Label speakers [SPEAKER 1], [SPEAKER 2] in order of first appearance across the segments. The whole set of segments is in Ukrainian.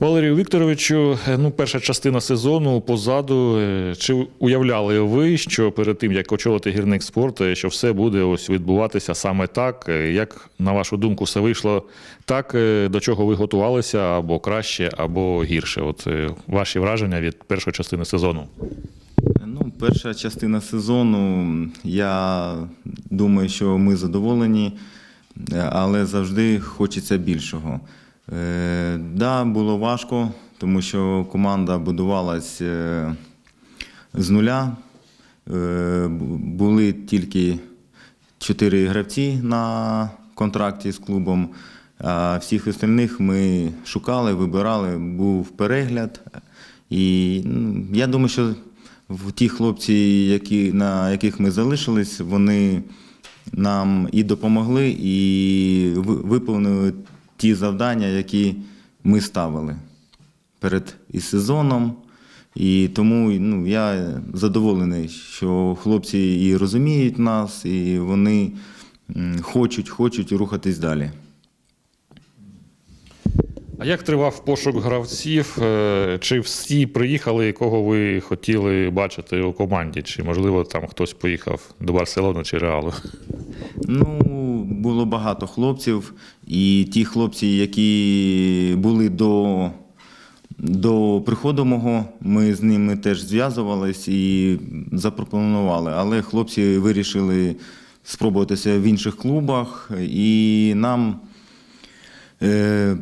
[SPEAKER 1] Валерію Вікторовичу, е, ну, перша частина сезону позаду. Е, Чи уявляли ви, що перед тим, як очолити гірник спорт, що все буде ось відбуватися саме так? Е, Як, на вашу думку, все вийшло так, до чого ви готувалися, або краще, або гірше? От ваші враження від першої частини сезону?
[SPEAKER 2] Ну, перша частина сезону, я думаю, що ми задоволені, але завжди хочеться більшого. Е, да, було важко, тому що команда будувалась е, з нуля. Е, були тільки чотири гравці на контракті з клубом. А всіх остальних ми шукали, вибирали, був перегляд. І ну, я думаю, що ті хлопці, які, на яких ми залишились, вони нам і допомогли, і виповнили ті завдання, які ми ставили перед і сезоном. І тому ну, я задоволений, що хлопці і розуміють нас, і вони хочуть, хочуть рухатись далі.
[SPEAKER 1] А як тривав пошук гравців? Е, Чи всі приїхали, кого ви хотіли бачити у команді? Чи, можливо, там хтось поїхав до Барселони чи Реалу?
[SPEAKER 2] Ну, було багато хлопців, і ті хлопці, які були до, до приходу мого, ми з ними теж зв'язувались і запропонували. Але хлопці вирішили спробуватися в інших клубах, і нам е,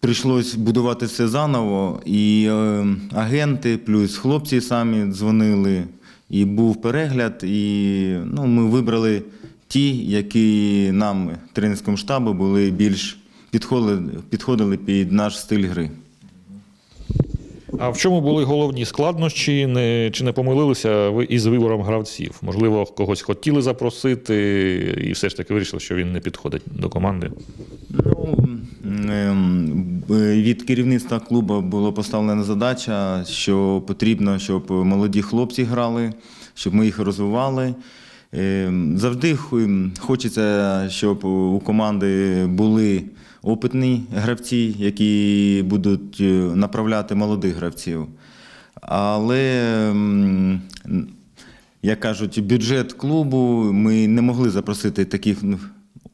[SPEAKER 2] прийшлось будувати все заново. І е, агенти, плюс хлопці самі дзвонили, і був перегляд, і ну, ми вибрали ті, які нам, тренерському штабу, були більш підходили, підходили під наш стиль гри.
[SPEAKER 1] А в чому були головні складнощі? Не, чи не помилилися ви із вибором гравців? Можливо, когось хотіли запросити, і все ж таки вирішили, що він не підходить до команди.
[SPEAKER 2] Ну, ем, від керівництва клубу була поставлена задача, що потрібно, щоб молоді хлопці грали, щоб ми їх розвивали. Ем, Завжди хочеться, щоб у команди були опитні гравці, які будуть е, направляти молодих гравців. Але як кажуть, бюджет клубу ми не могли запросити таких ну,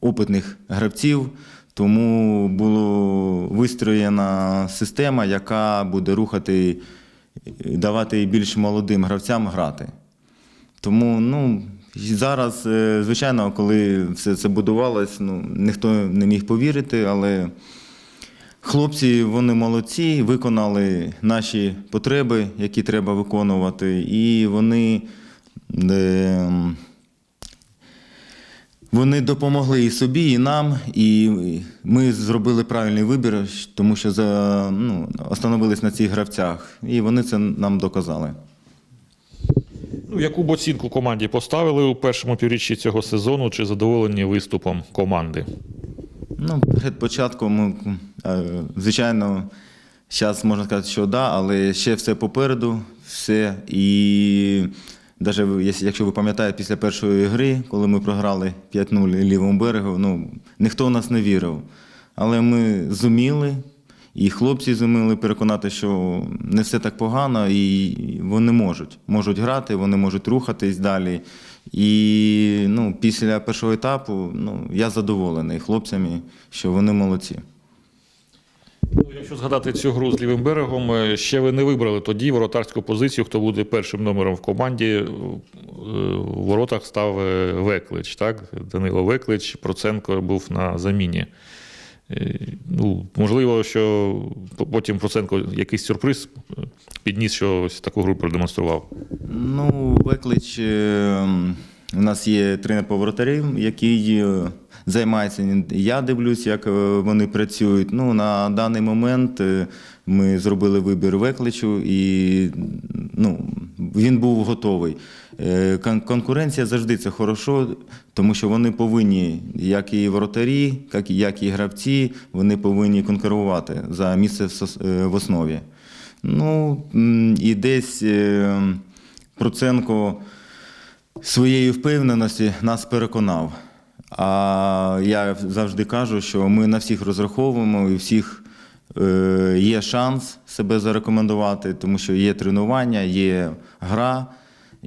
[SPEAKER 2] опитних гравців, тому була вистроєна система, яка буде рухати, давати більш молодим гравцям грати. Тому ну, зараз, е, звичайно, коли все це будувалось, ну, ніхто не міг повірити, але хлопці вони молодці, виконали наші потреби, які треба виконувати, і вони. е, вони допомогли і собі, і нам, і ми зробили правильний вибір, тому що за, ну, остановились на цих гравцях, і вони це нам доказали.
[SPEAKER 1] Ну, яку б оцінку команді поставили у першому півріччі цього сезону? Чи задоволені виступом команди?
[SPEAKER 2] Ну, перед початком, е, звичайно, зараз можна сказати, що да, але ще все попереду, все. І навіть якщо ви пам'ятаєте, після першої гри, коли ми програли 5-0 лівому берегу, ну, ніхто в нас не вірив. Але ми зуміли, і хлопці зуміли переконати, що не все так погано, і вони можуть. Можуть грати, вони можуть рухатись далі. І ну, після першого етапу ну, я задоволений хлопцями, що вони молодці.
[SPEAKER 1] Ну, якщо згадати цю гру з лівим берегом, е, ще ви не вибрали тоді воротарську позицію, хто буде першим номером в команді. Е, У воротах став е, Веклич, так? Данило Веклич, Проценко був на заміні. Е, Ну, можливо, що потім Проценко якийсь сюрприз підніс, що ось таку гру продемонстрував.
[SPEAKER 2] Ну, Веклич, е, у нас є тренер по воротарів, який е, займається. Я дивлюсь, як вони працюють. Ну, на даний момент ми зробили вибір Векличу, і ну, він був готовий. Е, кон- Конкуренція завжди це хорошо, тому що вони повинні, як і воротарі, як і- гравці, вони повинні конкурувати за місце в е, основі. Ну, і десь е, Проценко своєю впевненості нас переконав. А я завжди кажу, що ми на всіх розраховуємо і всіх є шанс себе зарекомендувати, тому що є тренування, є гра,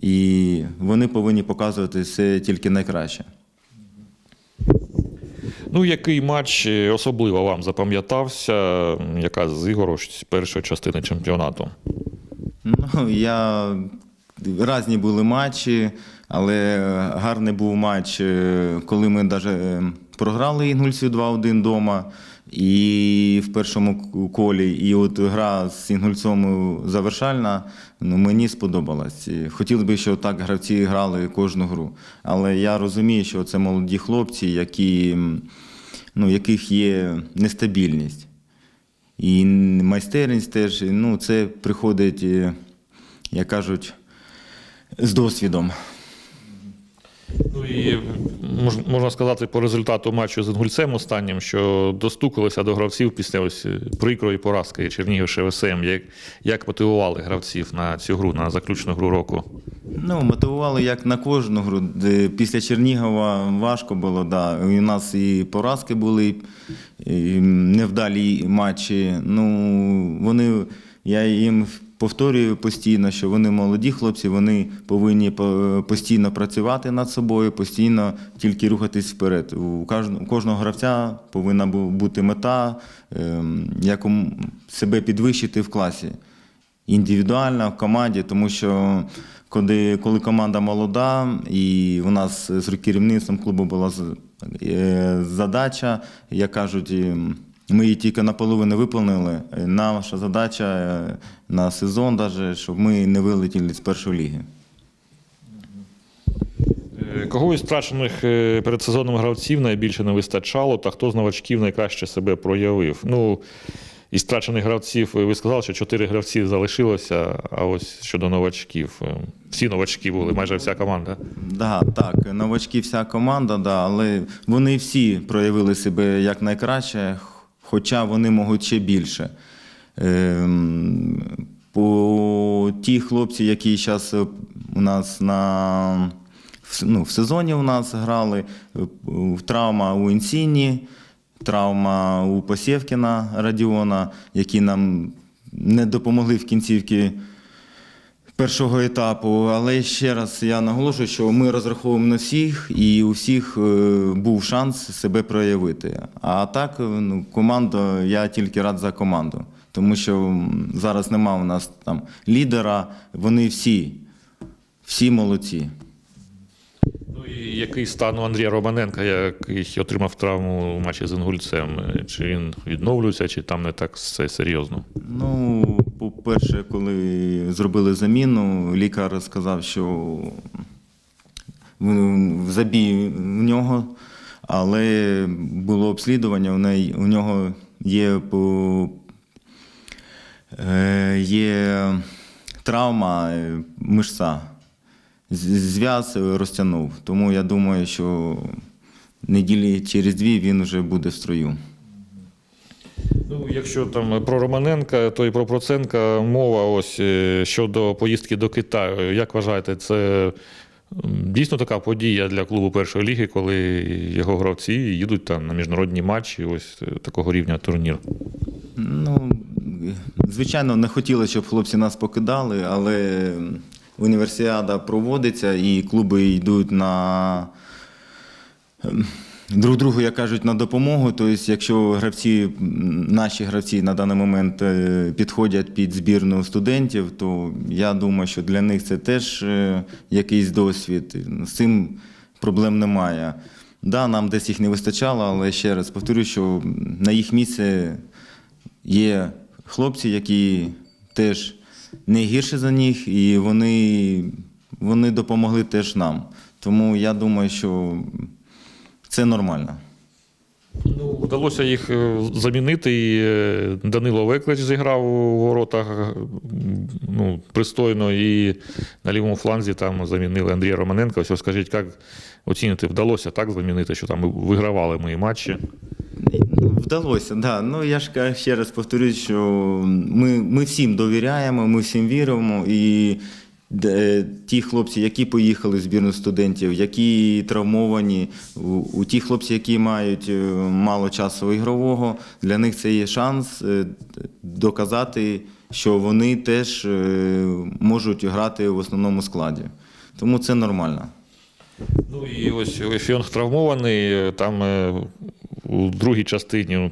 [SPEAKER 2] і вони повинні показувати все тільки найкраще.
[SPEAKER 1] Ну, який матч е, особливо вам запам'ятався, яка з ігор першої частини чемпіонату?
[SPEAKER 2] Ну, я різні були матчі, але гарний був матч, е, коли ми навіть програли Інгульцю 2-1 вдома. І в першому колі, і от гра з Інгульцем завершальна, ну, мені сподобалась. Хотів би, щоб так гравці грали кожну гру. Але я розумію, що це молоді хлопці, які, ну, яких є нестабільність. І майстерність теж, ну, це приходить, як кажуть, з досвідом.
[SPEAKER 1] Ну і можна сказати по результату матчу з Інгульцем останнім, що достукалися до гравців після ось прикрої поразки Чернігів ШВСМ. Як, як мотивували гравців на цю гру, на заключну гру року?
[SPEAKER 2] Ну, мотивували як на кожну гру. Після Чернігова важко було, да. У нас і поразки були, і невдалі матчі. Ну, вони, я їм повторюю постійно, що вони молоді хлопці, вони повинні постійно працювати над собою, постійно тільки рухатись вперед. У кожного, гравця повинна бу- бути мета, ем, як себе підвищити в класі індивідуально в команді, тому що коли, коли команда молода, і у нас з керівництвом клубу була е, задача, як кажуть, і ми її тільки наполовину виповнили. Е, Наша задача е, на сезон, даже, щоб ми не вилетіли з першої ліги.
[SPEAKER 1] Е, Кого із втрачених е, передсезонним гравців найбільше не вистачало, та хто з новачків найкраще себе проявив? Ну, із втрачених гравців ви сказали, що чотири гравці залишилося, а ось щодо новачків. Всі новачки були, майже вся команда.
[SPEAKER 2] Да, так, новачки вся команда, да, але вони всі проявили себе як найкраще, хоча вони можуть ще більше. Ем, по ті хлопці, які зараз у нас на ну, в сезоні у нас грали, е, травма у Інсіні, травма у Посєвкіна Радіона, які нам не допомогли в кінцівці першого етапу. Але ще раз я наголошую, що ми розраховуємо на всіх, і у всіх е, був шанс себе проявити. А так, е, ну, команда, я тільки рад за команду. Тому що зараз нема у нас там лідера, вони всі, всі молодці.
[SPEAKER 1] Який стан у Андрія Романенка, який отримав травму у матчі з Інгульцем? Чи він відновлюється, чи там не так все серйозно?
[SPEAKER 2] Ну, по-перше, коли зробили заміну, лікар сказав, що в- в забій в нього, але було обслідування, у нього є, по, е, є травма е, мишця. Зв'яз розтягнув. Тому я думаю, що неділі через дві він вже буде в строю.
[SPEAKER 1] Ну, якщо там про Романенка, то і про Проценка мова ось е, щодо поїздки до Китаю. Як вважаєте, це дійсно така подія для клубу першої ліги, коли його гравці їдуть там на міжнародні матчі, ось е, такого рівня турнір?
[SPEAKER 2] Ну, звичайно, не хотіли, щоб хлопці нас покидали, але універсіада проводиться і клуби йдуть на ем, друг другу, як кажуть, на допомогу. Тобто, якщо гравці, наші гравці на даний момент е, підходять під збірну студентів, то я думаю, що для них це теж е, якийсь досвід. З цим проблем немає. Да, нам десь їх не вистачало, але ще раз повторюю, що на їх місце є хлопці, які теж не гірші за них, і вони, вони допомогли теж нам. Тому я думаю, що це нормально.
[SPEAKER 1] Ну, вдалося їх е, замінити. І е, Данило Веклич зіграв у воротах ну, пристойно, і на лівому фланзі там замінили Андрія Романенка. Ось скажіть, як оцінити, вдалося так замінити, що там вигравали мої матчі?
[SPEAKER 2] Вдалося, да. Ну я ж ще раз повторюсь, що ми, ми всім довіряємо, ми всім віримо. І ті хлопці, які поїхали в збірну студентів, які травмовані, у, ті хлопці, які мають е, мало часу ігрового, для них це є шанс е, доказати, що вони теж е, можуть грати в основному складі. Тому це нормально.
[SPEAKER 1] Ну і ось Ефіонг травмований. Там у другій частині ну,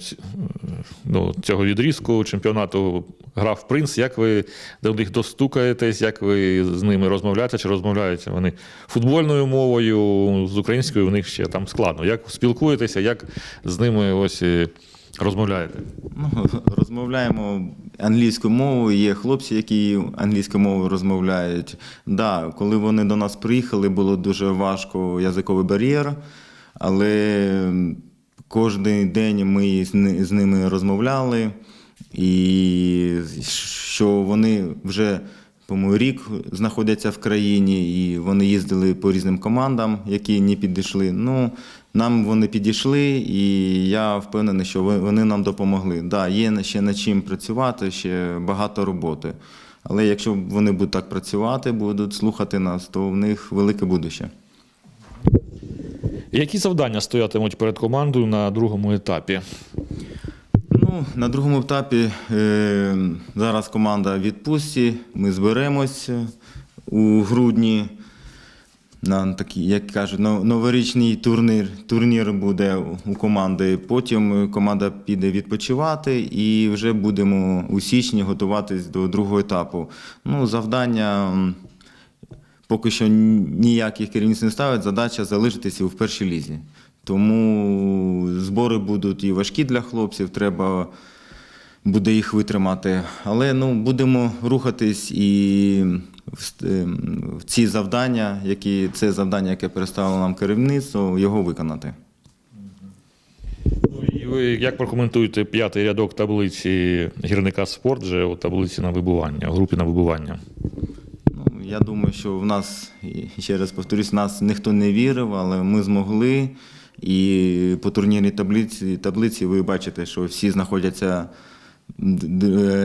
[SPEAKER 1] ну, цього відрізку чемпіонату грав принц. Як ви до них достукаєтесь, як ви з ними розмовляєте, чи розмовляєте вони футбольною мовою, з українською у них ще там складно. Як спілкуєтеся, як з ними ось е, розмовляєте?
[SPEAKER 2] Ну, розмовляємо англійською мовою. Є хлопці, які англійською мовою розмовляють. Да, коли вони до нас приїхали, було дуже важко язиковий бар'єр, але кожен день ми з ними розмовляли, і що вони вже. По-моєму, рік знаходяться в країні, і вони їздили по різним командам, які не підійшли. Ну, нам вони підійшли, і я впевнений, що вони нам допомогли. Так, да, є ще над чим працювати, ще багато роботи. Але якщо вони будуть так працювати, будуть слухати нас, то в них велике будуще.
[SPEAKER 1] Які завдання стоятимуть перед командою на другому етапі?
[SPEAKER 2] Ну, на другому етапі е, зараз команда в відпустці. Ми зберемось у грудні. На такий, як кажуть, новорічний турнір, турнір буде у команди. Потім команда піде відпочивати і вже будемо у січні готуватись до другого етапу. Ну, завдання поки що ніяких керівництв не ставить, задача залишитися у першій лізі. Тому збори будуть і важкі для хлопців, треба буде їх витримати. Але ну, будемо рухатись і в, в ці завдання, які, це завдання, яке переставило нам керівництво, його виконати.
[SPEAKER 1] Ну, ви як прокоментуєте п'ятий рядок таблиці гірника спорт вже у таблиці на вибування, у групі на вибування?
[SPEAKER 2] Я думаю, що в нас, ще раз повторюсь, нас ніхто не вірив, але ми змогли. І по турнірній таблиці, таблиці ви бачите, що всі знаходяться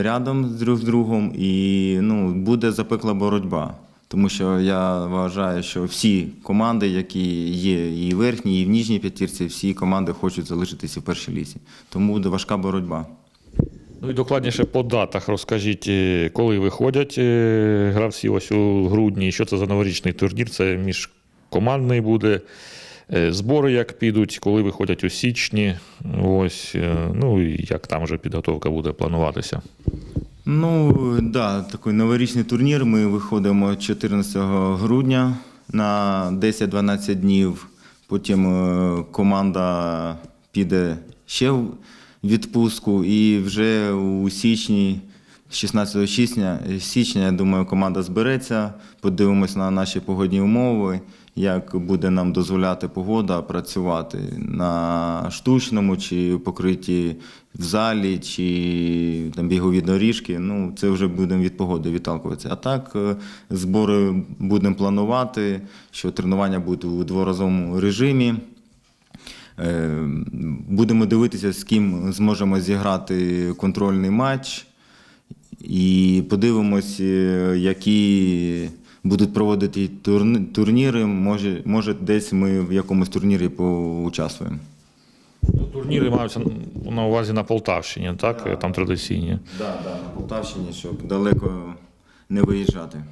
[SPEAKER 2] рядом з друг з другом, і ну, буде запекла боротьба. Тому що я вважаю, що всі команди, які є і в верхній, і в нижній п'ятірці, всі команди хочуть залишитися в першій лісі. Тому буде важка боротьба.
[SPEAKER 1] Ну і докладніше по датах розкажіть, е, коли виходять е, гравці ось у грудні, що це за новорічний турнір, це міжкомандний буде. Е, Збори як підуть, коли виходять у січні, ось, ну і як там вже підготовка буде плануватися.
[SPEAKER 2] Ну, да, такий новорічний турнір. Ми виходимо 14 грудня на 10-12 днів. Потім команда піде ще відпустку, і вже у січні, 16 січня, січня, я думаю, команда збереться. Подивимось на наші погодні умови, як буде нам дозволяти погода працювати на штучному чи покритті в залі, чи там бігові доріжки. Ну, це вже будемо від погоди відталкуватися. А так, е, збори будемо планувати, що тренування будуть у дворазовому режимі. Е, Будемо дивитися, з ким зможемо зіграти контрольний матч. І подивимось, е, які будуть проводити турніри. Може, може, десь ми в якомусь турнірі поучаствуємо.
[SPEAKER 1] Ну, Турніри маються на увазі на Полтавщині, так? Е, Там традиційні.
[SPEAKER 2] Да, да, на Полтавщині, щоб далеко не виїжджати.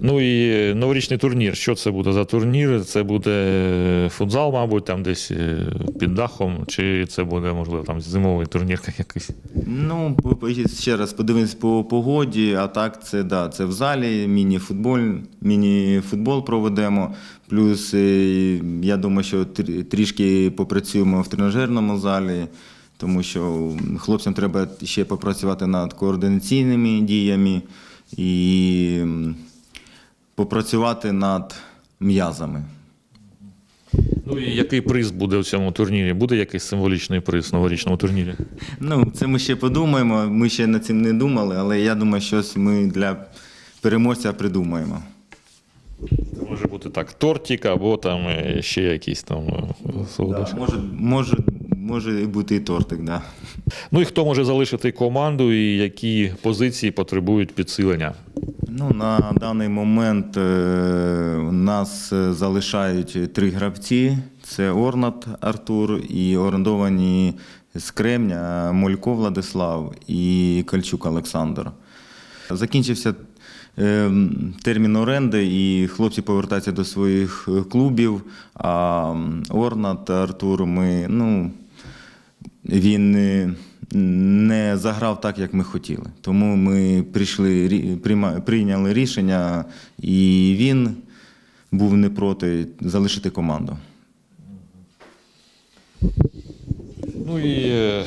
[SPEAKER 1] Ну і новорічний турнір. Що це буде за турнір? Це буде футзал, мабуть, там десь е, під дахом, чи це буде, можливо, там зимовий турнір якийсь.
[SPEAKER 2] Ну, ще раз подивимось по погоді, а так це, да, це в залі, міні-футбол, міні-футбол проведемо. Плюс е, я думаю, що трішки попрацюємо в тренажерному залі, тому що хлопцям треба ще попрацювати над координаційними діями і попрацювати над м'язами.
[SPEAKER 1] Ну і який приз буде у цьому турнірі? Буде якийсь символічний приз в новорічному турнірі?
[SPEAKER 2] Ну, це ми ще подумаємо. Ми ще над цим не думали, але я думаю, щось ми для переможця придумаємо.
[SPEAKER 1] Це може бути так, тортик або там е, ще якісь там е, солодощі.
[SPEAKER 2] Може, може, може і бути і тортик, да.
[SPEAKER 1] Ну і хто може залишити команду, і які позиції потребують підсилення?
[SPEAKER 2] Ну, на даний момент е, у нас е, залишають три гравці: це Орнат Артур і орендовані з Кремня Молько Владислав і Кальчук Олександр. Закінчився е, термін оренди, і хлопці повертаються до своїх е, клубів. А Орнат Артур, ми, ну, він е, не заграв так, як ми хотіли. Тому ми прийшли, прийняли рішення, і він був не проти залишити команду.
[SPEAKER 1] Ну і е,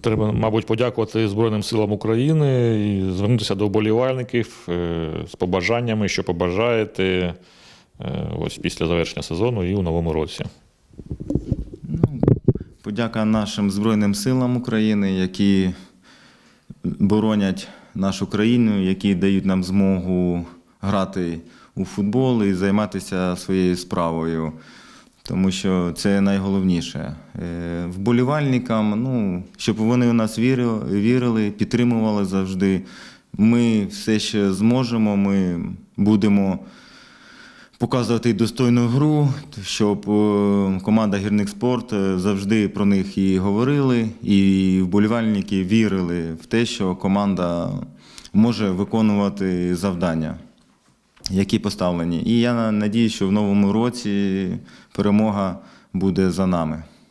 [SPEAKER 1] треба, мабуть, подякувати Збройним силам України і звернутися до вболівальників е, з побажаннями, що побажаєте е, ось після завершення сезону і у новому році.
[SPEAKER 2] Подяка нашим Збройним силам України, які боронять нашу країну, які дають нам змогу грати у футбол і займатися своєю справою. Тому що це найголовніше. Е, Вболівальникам, ну, щоб вони у нас вірили, підтримували завжди. Ми все ще зможемо, ми будемо показувати достойну гру, щоб е, команда Гірник Спорт е, завжди про них і говорили, і вболівальники вірили в те, що команда може виконувати завдання, які поставлені. І я надію, що в новому році перемога буде за нами.